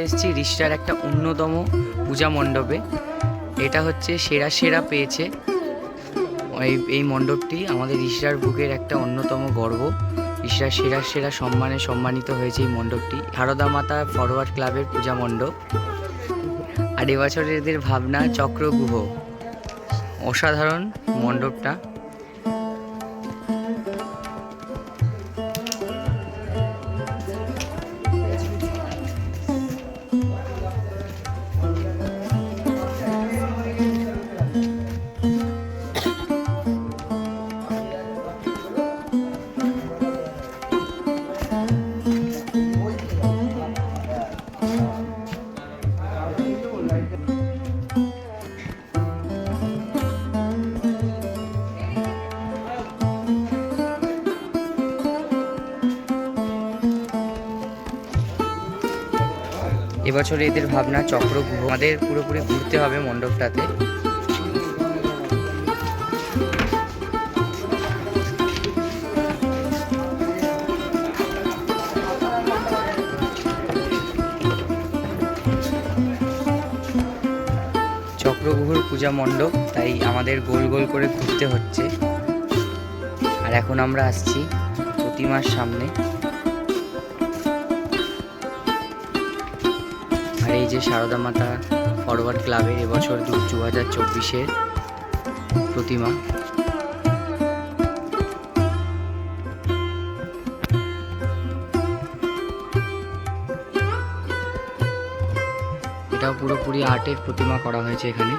এসেছি রিষ্টার একটা অন্যতম পূজা মণ্ডপে। এটা হচ্ছে সেরা সেরা পেয়েছে। এই এই মণ্ডপটি আমাদের রিষ্টার বুকের একটা অন্যতম গর্ব। রিষ্টার সেরা সেরা সম্মানে সম্মানিত হয়েছে এই মণ্ডপটি। সারদা মাতা ফরওয়ার্ড ক্লাবের পূজা মণ্ডপ। আর এবছর এদের ভাবনা চক্রগুহ। অসাধারণ মণ্ডপটা। এবছর এদের ভাবনা চক্রগুহ আমাদের পুরোপুরি ঘুরতে হবে মণ্ডপটাতে। চক্রগুহুর পূজা মণ্ডপ, তাই আমাদের গোল গোল করে ঘুরতে হচ্ছে। আর এখন আমরা আসছি প্রতিমার সামনে। এই যে সারদা মাতা ফরওয়ার্ড ক্লাবের এবছর দু হাজার চব্বিশের প্রতিমা। এটাও পুরোপুরি আর্টের প্রতিমা করা হয়েছে এখানে।